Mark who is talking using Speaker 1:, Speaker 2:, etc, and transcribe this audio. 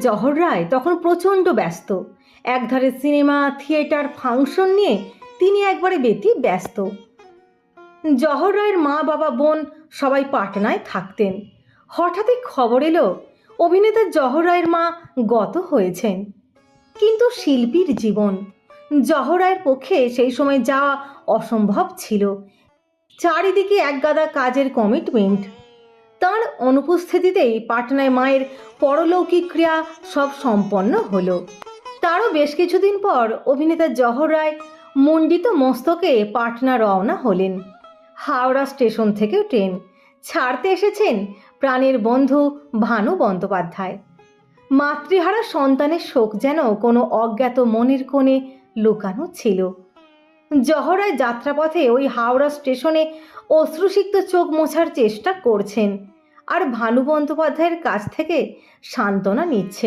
Speaker 1: জহর রায় তখন প্রচণ্ড ব্যস্ত। একধারে সিনেমা, থিয়েটার, ফাংশন নিয়ে তিনি একবারে বেতি ব্যস্ত। জহর রায়ের মা, বাবা, বোন সবাই পাটনায় থাকতেন। হঠাৎই খবর এলো, অভিনেতা জহর রায়ের মা গত হয়েছেন। কিন্তু শিল্পীর জীবন, জহর রায়ের পক্ষে সেই সময় যাওয়া অসম্ভব ছিল। চারিদিকে একগাদা কাজের কমিটমেন্ট অনুপস্থিতিতেই পাটনায় মায়ের পরলৌকিক ক্রিয়া সব সম্পন্ন হলো। তারও বেশ কিছুদিন পর অভিনেতা জহর রায় মণ্ডিত মস্তকে পাটনা রওনা হলেন। হাওড়া স্টেশন থেকে ট্রেন ছাড়তে এসেছেন প্রাণের বন্ধু ভানু বন্দ্যোপাধ্যায়। মাতৃহারা সন্তানের শোক যেন কোনো অজ্ঞাত মনের কোণে লুকানো ছিল। জহরায় যাত্রাপথে ওই হাওড়া স্টেশনে অশ্রুসিক্ত চোখ মোছার চেষ্টা করছেন। আর ভানু বন্দ্যোপাধ্যায়ের কাছ থেকে সান্ত্বনা নিচ্ছে।